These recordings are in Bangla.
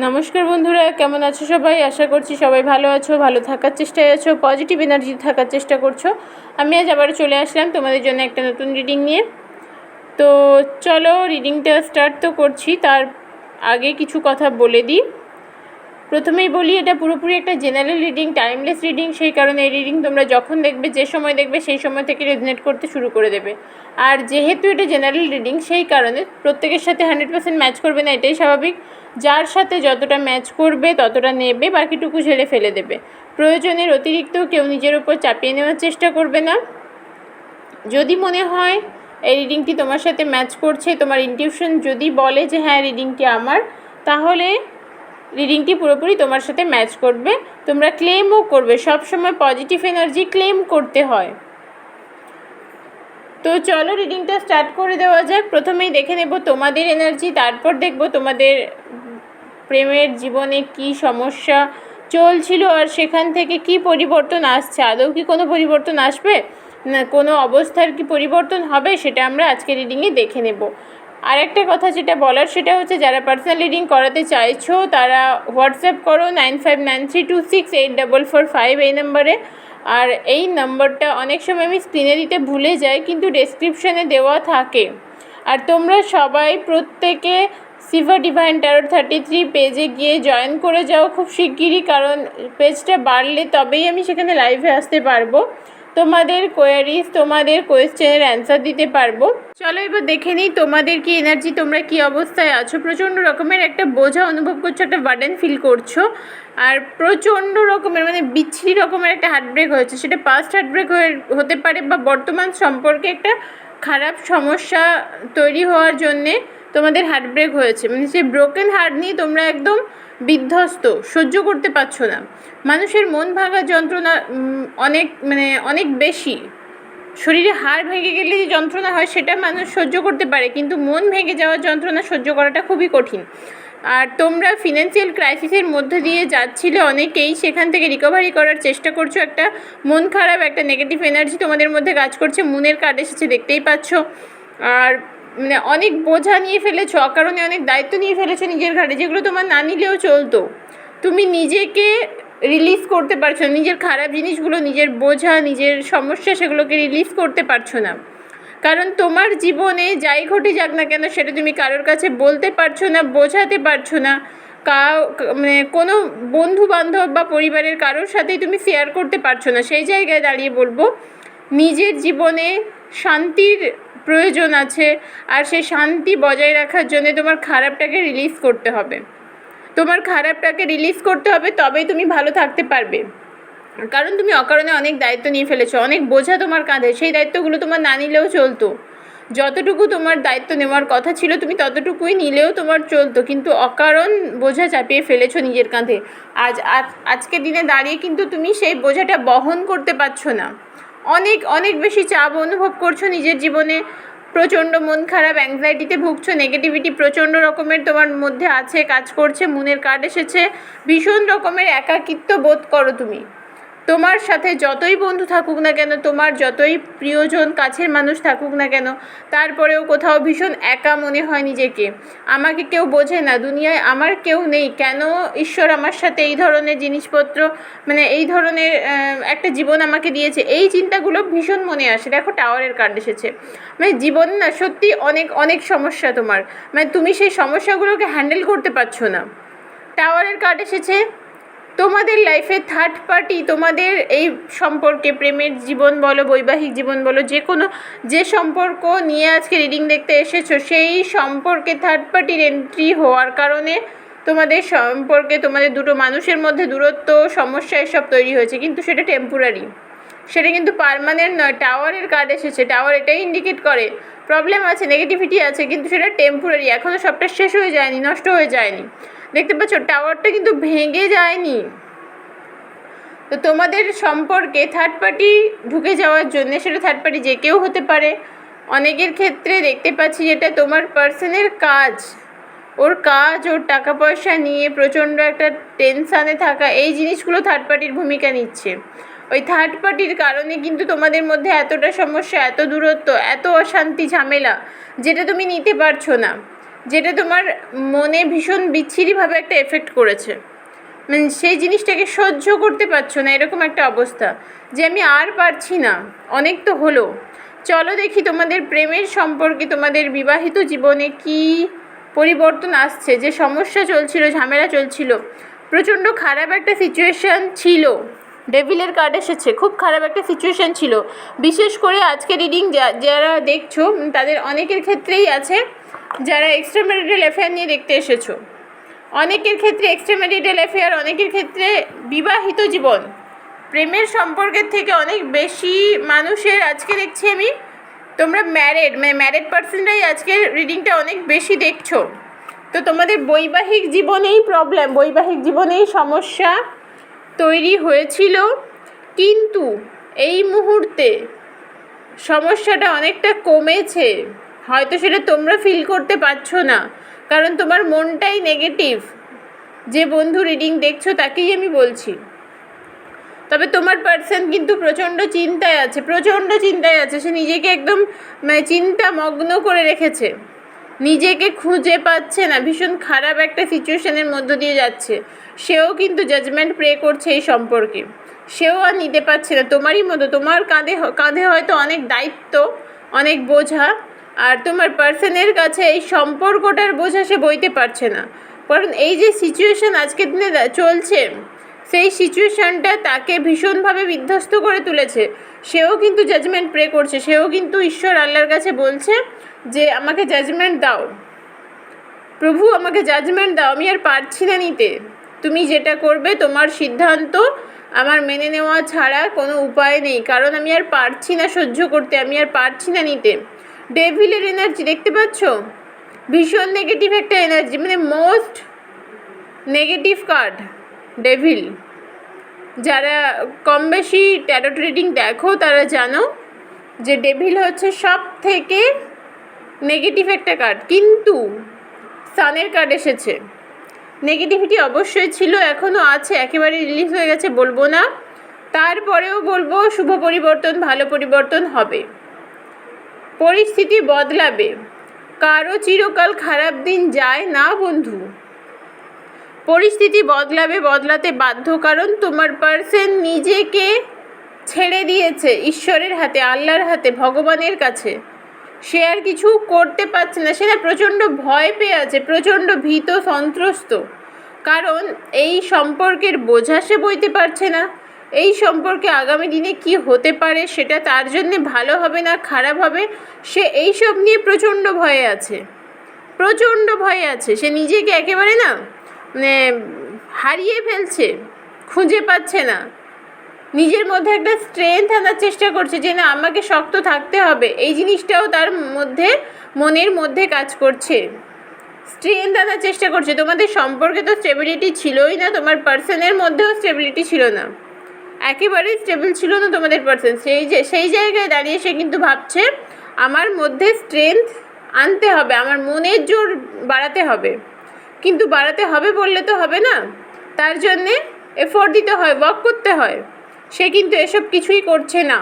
নমস্কার বন্ধুরা, কেমন আছো সবাই? আশা করছি সবাই ভালো আছো, ভালো থাকার চেষ্টায় আছো পজিটিভ এনার্জি থাকার চেষ্টা করছ। আমি আজ আবার চলে আসলাম তোমাদের জন্য একটা নতুন রিডিং নিয়ে। তো চলো রিডিংটা স্টার্ট তো করছি, তার আগে কিছু কথা বলে দিই। প্রথমেই বলি, এটা পুরোপুরি একটা জেনারেল রিডিং টাইমলেস রিডিং সেই কারণে এই রিডিং তোমরা যখন দেখবে, যে সময় দেখবে, সেই সময় থেকে রেজনেট করতে শুরু করে দেবে। আর যেহেতু এটা জেনারেল রিডিং সেই কারণে প্রত্যেকের সাথে হান্ড্রেড পার্সেন্ট ম্যাচ করবে না, এটাই স্বাভাবিক। যার সাথে যতটা ম্যাচ করবে, ততটা নেবে, বাকিটুকু ঝেড়ে ফেলে দেবে। প্রয়োজনের অতিরিক্ত কেউ নিজের উপর চাপিয়ে নেওয়ার চেষ্টা করবে না। যদি মনে হয় এই রিডিংটি তোমার সাথে ম্যাচ করছে, তোমার ইনটিউশন যদি বলে যে হ্যাঁ রিডিংটি আমার, তাহলে রিডিংটি পুরোপুরি তোমার সাথে ম্যাচ করবে। তোমরা ক্লেমও করবে। সব সময় পজিটিভ এনার্জি ক্লেম করতে হয়। তো চলো রিডিংটা স্টার্ট করে দেওয়া যাক। প্রথমেই দেখে নেব তোমাদের এনার্জি তারপর দেখব তোমাদের প্রেমের জীবনে কি সমস্যা চলছিল আর সেখান থেকে কি পরিবর্তন আসছে। আদৌ কি কোনো পরিবর্তন আসবে? না, কোনো অবস্থার কি পরিবর্তন হবে? সেটা আমরা আজকে রিডিংয়ে দেখে নেব। আর একটা কথা যেটা বলার, সেটা হচ্ছে যারা পার্সোনাল রিডিং করাতে চাইছো, তারা হোয়াটসঅ্যাপ করো nine five nine three two six eight double four five এই নাম্বারে আর এই নাম্বারটা অনেক সময় আমি স্ক্রিনে দিতে ভুলে যাই, কিন্তু ডেসক্রিপশানে দেওয়া থাকে। আর তোমরা সবাই প্রত্যেকে Siva divine tarot thirty three পেজে গিয়ে জয়েন করে যাও খুব শিগগিরই, কারণ পেজটা বাড়লে তবেই আমি সেখানে লাইভে আসতে পারব। তোমাদের কোয়ারিজ তোমাদের কোয়েশ্চেনের অ্যান্সার দিতে পারব। চলো এবার দেখে নিই তোমাদের কি এনার্জি তোমরা কি অবস্থায় আছো? প্রচণ্ড রকমের একটা বোঝা অনুভব করছ, একটা বার্ডেন ফিল করছ। আর প্রচণ্ড রকমের মানে বিচ্ছিরি রকমের একটা হার্টব্রেক হয়েছে। সেটা পাস্ট হার্টব্রেক হতে পারে বা বর্তমান সম্পর্কে একটা খারাপ সমস্যা তৈরি হওয়ার জন্যে তোমাদের হার্ট ব্রেক হয়েছে। মানে সেই ব্রোকেন হার্ট নিয়ে তোমরা একদম বিধ্বস্ত, সহ্য করতে পারছ না। মানুষের মন ভাঙা যন্ত্রণা অনেক মানে অনেক বেশি। শরীরে হাড় ভেঙে গেলে যে যন্ত্রণা হয়, সেটা মানুষ সহ্য করতে পারে, কিন্তু মন ভেঙে যাওয়ার যন্ত্রণা সহ্য করাটা খুবই কঠিন। আর তোমরা ফিনান্সিয়াল ক্রাইসিসের মধ্যে দিয়ে যাচ্ছিলে অনেকেই, সেখান থেকে রিকভারি করার চেষ্টা করছ। একটা মন খারাপ, একটা নেগেটিভ এনার্জি তোমাদের মধ্যে কাজ করছে। মনের কার্ড এসেছে, দেখতেই পাচ্ছ। আর মানে অনেক বোঝা নিয়ে ফেলেছো, অকারণে অনেক দায়িত্ব নিয়ে ফেলেছো নিজের ঘাড়ে, যেগুলো তোমার না নিলেও চলতো। তুমি নিজেকে রিলিজ করতে পারছ নিজের খারাপ জিনিসগুলো, নিজের বোঝা, নিজের সমস্যা সেগুলোকে রিলিজ করতে পারছ না। কারণ তোমার জীবনে যাই ঘটে যাক না কেন, সেটা তুমি কারোর কাছে বলতে পারছ না, বোঝাতে পারছ না। কাউ মানে কোনো বন্ধু বান্ধব বা পরিবারের কারোর সাথেই তুমি শেয়ার করতে পারছ না। সেই জায়গায় দাঁড়িয়ে বলব, নিজের জীবনে শান্তির প্রয়োজন আছে আর সেই শান্তি বজায় রাখার জন্য তোমার খারাপটাকে রিলিজ করতে হবে। তোমার খারাপটাকে রিলিজ করতে হবে, তবেই তুমি ভালো থাকতে পারবে। কারণ তুমি অকারণে অনেক দায়িত্ব নিয়ে ফেলেছো, অনেক বোঝা তোমার কাঁধে, সেই দায়িত্বগুলো তোমার না নিলেও চলতো। যতটুকু তোমার দায়িত্ব নেওয়ার কথা ছিল, তুমি ততটুকুই নিলেও তোমার চলতো, কিন্তু অকারণ বোঝা চাপিয়ে ফেলেছো নিজের কাঁধে। আজ আজকের দিনে দাঁড়িয়ে কিন্তু তুমি সেই বোঝাটা বহন করতে পারছ না। অনেক অনেক বেশি চাপ অনুভব করছ নিজের জীবনে? প্রচণ্ড মন খারাপ অ্যাংজাইটিতে ভুগছো নেগেটিভিটি প্রচণ্ড রকমের তোমার মধ্যে আছে, কাজ করছে, মনের কার্ড এসেছে। ভীষণ রকমের একাকিত্ব বোধ করো তুমি। তোমার সাথে যতই বন্ধু থাকুক না কেন, তোমার যতই প্রিয়জন, কাছের মানুষ থাকুক না কেন, তারপরেও কোথাও ভীষণ একা মনে হয় নিজেকে। আমাকে কেউ বোঝে না, দুনিয়ায় আমার কেউ নেই। কেন ঈশ্বর আমার সাথে এই ধরনের জিনিসপত্র মানে এই ধরনের একটা জীবন আমাকে দিয়েছে? এই চিন্তাগুলো ভীষণ মনে আসে। দেখো, টাওয়ারের কার্ড এসেছে। মানে জীবন না, সত্যি অনেক অনেক সমস্যা তোমার। মানে তুমি সেই সমস্যাগুলোকে হ্যান্ডেল করতে পারছ না। টাওয়ারের কার্ড এসেছে। তোমাদের লাইফে থার্ড পার্টি তোমাদের এই সম্পর্কে প্রেমের জীবন বলো, বৈবাহিক জীবন বলো, যে কোনো, যে সম্পর্ক নিয়ে আজকে রিডিং দেখতে এসেছ, সেই সম্পর্কে থার্ড পার্টির এন্ট্রি হওয়ার কারণে তোমাদের সম্পর্কে তোমাদের দুটো মানুষের মধ্যে দূরত্ব, সমস্যা এসব তৈরি হয়েছে, কিন্তু সেটা টেম্পোরারি সেটা কিন্তু পারমানেন্ট নয় টাওয়ারের কার্ড এসেছে টাওয়ার এটাই ইন্ডিকেট করে। প্রবলেম আছে নেগেটিভিটি আছে, কিন্তু সেটা টেম্পোরারি এখনও সবটা শেষ হয়ে যায়নি, নষ্ট হয়ে যায়নি। দেখতে পাচ্ছ টাওয়ারটা কিন্তু ভেঙে যায়নি। তো তোমাদের সম্পর্কে থার্ড পার্টি ঢুকে যাওয়ার জন্য, সেটা থার্ড পার্টি যে কেউ হতে পারে। অনেকের ক্ষেত্রে দেখতে পাচ্ছি যেটা তোমার পার্সনের কাজ। ওর কাজ, ওর টাকা পয়সা নিয়ে প্রচণ্ড একটা টেনশানে থাকা, এই জিনিসগুলো থার্ড পার্টির ভূমিকা নিচ্ছে। ওই থার্ড পার্টির কারণে কিন্তু তোমাদের মধ্যে এতটা সমস্যা, এত দূরত্ব, এত অশান্তি, ঝামেলা, যেটা তুমি নিতে পারছ না। যেটা তোমার মনে ভীষণ বিচ্ছিরিভাবে একটা এফেক্ট করেছে। মানে সেই জিনিসটাকে সহ্য করতে পারছ না, এরকম একটা অবস্থা। যে আমি আর পারছি না, অনেক তো হলো। চলো দেখি তোমাদের প্রেমের সম্পর্কে তোমাদের বিবাহিত জীবনে কি পরিবর্তন আসছে। যে সমস্যা চলছিল, ঝামেলা চলছিল, প্রচণ্ড খারাপ একটা সিচুয়েশান ছিল। ডেভিলের কার্ড এসেছে। খুব খারাপ একটা সিচুয়েশান ছিল। বিশেষ করে আজকে রিডিং যারা দেখছ তাদের অনেকের ক্ষেত্রেই আছে। যারা এক্সট্রা ম্যারিটাল অ্যাফেয়ার নিয়ে দেখতে এসেছ। অনেকের ক্ষেত্রে এক্সট্রা ম্যারিটাল অ্যাফেয়ার অনেকের ক্ষেত্রে বিবাহিত জীবন। প্রেমের সম্পর্কের থেকে অনেক বেশি মানুষের আজকে দেখছি আমি। তোমরা ম্যারেড মানে ম্যারেড পার্সনরাই আজকের রিডিংটা অনেক বেশি দেখছ। তো তোমাদের বৈবাহিক জীবনেই প্রবলেম বৈবাহিক জীবনেই সমস্যা। তৈরি হয়েছিল। কিন্তু এই মুহূর্তে সমস্যাটা অনেকটা কমেছে। হয়তো সেটা তোমরা ফিল করতে পারছ না। কারণ তোমার মনটাই নেগেটিভ যে বন্ধু রিডিং দেখছ তাকেই আমি বলছি। তবে তোমার পার্সন কিন্তু প্রচণ্ড চিন্তায় আছে, প্রচণ্ড চিন্তায় আছে। সে নিজেকে একদম মানে চিন্তা মগ্ন করে রেখেছে। নিজেকে খুঁজে পাচ্ছে না। ভীষণ খারাপ একটা সিচুয়েশনের মধ্য দিয়ে যাচ্ছে। সেও কিন্তু জাজমেন্ট প্রে করছে এই সম্পর্কে। সেও আর নিতে পারছে না। তোমারই মতো, তোমার কাঁধে কাঁধে হয়তো অনেক দায়িত্ব, অনেক বোঝা, আর তোমার পার্সনের কাছে এই সম্পর্কটার বোঝা সে বইতে পারছে না। কারণ এই যে সিচুয়েশান আজকের দিনে চলছে, সেই সিচুয়েশানটা তাকে ভীষণভাবে বিধ্বস্ত করে তুলেছে। সেও কিন্তু জাজমেন্ট প্রে করছে। সেও কিন্তু ঈশ্বর আল্লাহর কাছে বলছে যে আমাকে জাজমেন্ট দাও। প্রভু, আমাকে জাজমেন্ট দাও, আমি আর পারছি না নিতে। তুমি যেটা করবে, তোমার সিদ্ধান্ত আমার মেনে নেওয়া ছাড়া কোনো উপায় নেই, কারণ আমি আর পারছি না সহ্য করতে, আমি আর পারছি না নিতে। ডেভিলের এনার্জি দেখতে পাচ্ছ? ভীষণ নেগেটিভ একটা এনার্জি মানে মোস্ট নেগেটিভ কার্ড ডেভিল যারা কম বেশি ট্যারো ট্রেডিং দেখো, তারা জানো যে ডেভিল হচ্ছে সব থেকে নেগেটিভ একটা কার্ড কিন্তু সানের কার্ড এসেছে। নেগেটিভিটি অবশ্যই ছিল এখনও আছে, একেবারে রিলিজ হয়ে গেছে, বলব না। তারপরেও বলব, শুভ পরিবর্তন, ভালো পরিবর্তন হবে। পরিস্থিতি বদলাবে। কারও চিরকাল খারাপ দিন যায় না, বন্ধু। পরিস্থিতি বদলাবে, বদলাতে বাধ্য, কারণ তোমার পার্সন নিজেকে ছেড়ে দিয়েছে, ঈশ্বরের হাতে, আল্লাহর হাতে, ভগবানের কাছে। সে আর কিছু করতে পারছে না। সে না প্রচণ্ড ভয় পেয়ে আছে, প্রচণ্ড ভীত, সন্ত্রস্ত। কারণ এই সম্পর্কের বোঝা সে বইতে পারছে না। এই সম্পর্কে আগামী দিনে কি হতে পারে সেটা তার জন্যে ভালো হবে না খারাপ হবে, সে এইসব নিয়ে প্রচণ্ড ভয়ে আছে। প্রচণ্ড ভয়ে আছে। সে নিজেকে একেবারে না মানে হারিয়ে ফেলছে, খুঁজে পাচ্ছে না। নিজের মধ্যে একটা স্ট্রেংথ আনার চেষ্টা করছে যে, না, আমাকে শক্ত থাকতে হবে। এই জিনিসটাও তার মধ্যে, মনের মধ্যে কাজ করছে। স্ট্রেংথ আনার চেষ্টা করছে। তোমাদের সম্পর্কে তো স্টেবিলিটি ছিলই না, তোমার পার্সনের মধ্যেও স্টেবিলিটি ছিল না। একেবারেই স্টেবল ছিল না তোমাদের পার্সন সেই যে, সেই জায়গায় দাঁড়িয়ে সে কিন্তু ভাবছে, আমার মধ্যে স্ট্রেংথ আনতে হবে, আমার মনের জোর বাড়াতে হবে। কিন্তু বাড়াতে হবে বললে তো হবে না। তার জন্যে এফোর্ট দিতে হয় ওয়ার্ক করতে হয়। সে কিন্তু এসব কিছুই করছে না।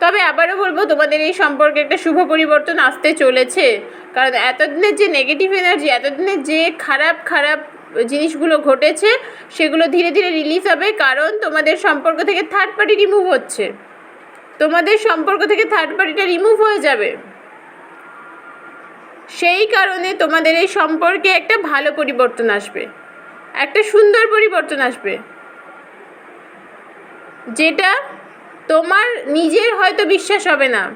তবে আবারও বলব, তোমাদের এই সম্পর্কে একটা শুভ পরিবর্তন আসতে চলেছে। কারণ এতদিনের যে নেগেটিভ এনার্জি এতদিনের যে খারাপ খারাপ জিনিসগুলো ঘটেছে, সেগুলো ধীরে ধীরে রিলিজ হবে কারণ তোমাদের সম্পর্ক থেকে থার্ড পার্টি রিমুভ হচ্ছে। তোমাদের সম্পর্ক থেকে থার্ড পার্টিটা রিমুভ হয়ে যাবে। সেই কারণে তোমাদের এই সম্পর্কে একটা ভালো পরিবর্তন আসবে। একটা সুন্দর পরিবর্তন আসবে। যেটা তোমার নিজের হয়তো বিশ্বাস হবে না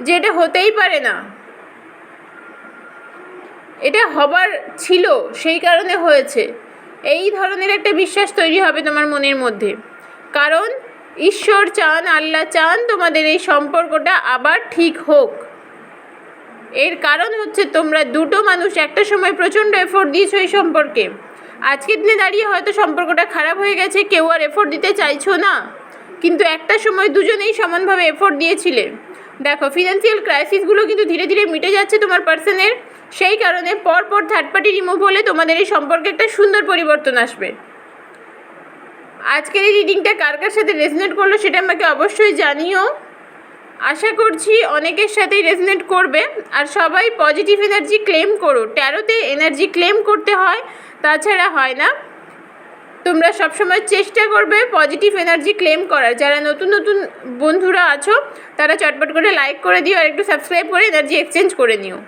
যে এটা হতেই পারে না। এটা হবার ছিল, সেই কারণে হয়েছে। এই ধরনের একটা বিশ্বাস তৈরি হবে তোমার মনের মধ্যে। কারণ ঈশ্বর চান, আল্লাহ চান তোমাদের এই সম্পর্কটা আবার ঠিক হোক। এর কারণ হচ্ছে তোমরা দুটো মানুষ একটা সময় প্রচণ্ড এফোর্ট দিয়েছ এই সম্পর্কে। আজকের দিনে দাঁড়িয়ে হয়তো সম্পর্কটা খারাপ হয়ে গেছে, কেউ আর এফোর্ট দিতে চাইছো না। কিন্তু একটা সময় দুজনেই সমানভাবে এফোর্ট দিয়েছিলে। দেখো ফিনান্সিয়াল ক্রাইসিসগুলো কিন্তু ধীরে ধীরে মিটে যাচ্ছে তোমার পার্সনের সেই কারণে পর পর থার্ড পার্টি রিমুভ হলে তোমাদের এই সম্পর্কে একটা সুন্দর পরিবর্তন আসবে। আজকের এই রিডিংটা কার কার সাথে রেজনেট করল সেটা আমাকে অবশ্যই জানিও। আশা করছি অনেকের সাথে রেজনেট করবে। আর সবাই পজিটিভ এনার্জি ক্লেম করো ট্যারোতে এনার্জি ক্লেম করতে হয়, তাছাড়া হয় না। তোমরা সবসময় চেষ্টা করবে পজিটিভ এনার্জি ক্লেম করার। যারা নতুন নতুন বন্ধুরা আছো, তারা চটপট করে লাইক করে দিও আর একটু সাবস্ক্রাইব করে এনার্জি এক্সচেঞ্জ করে নিও।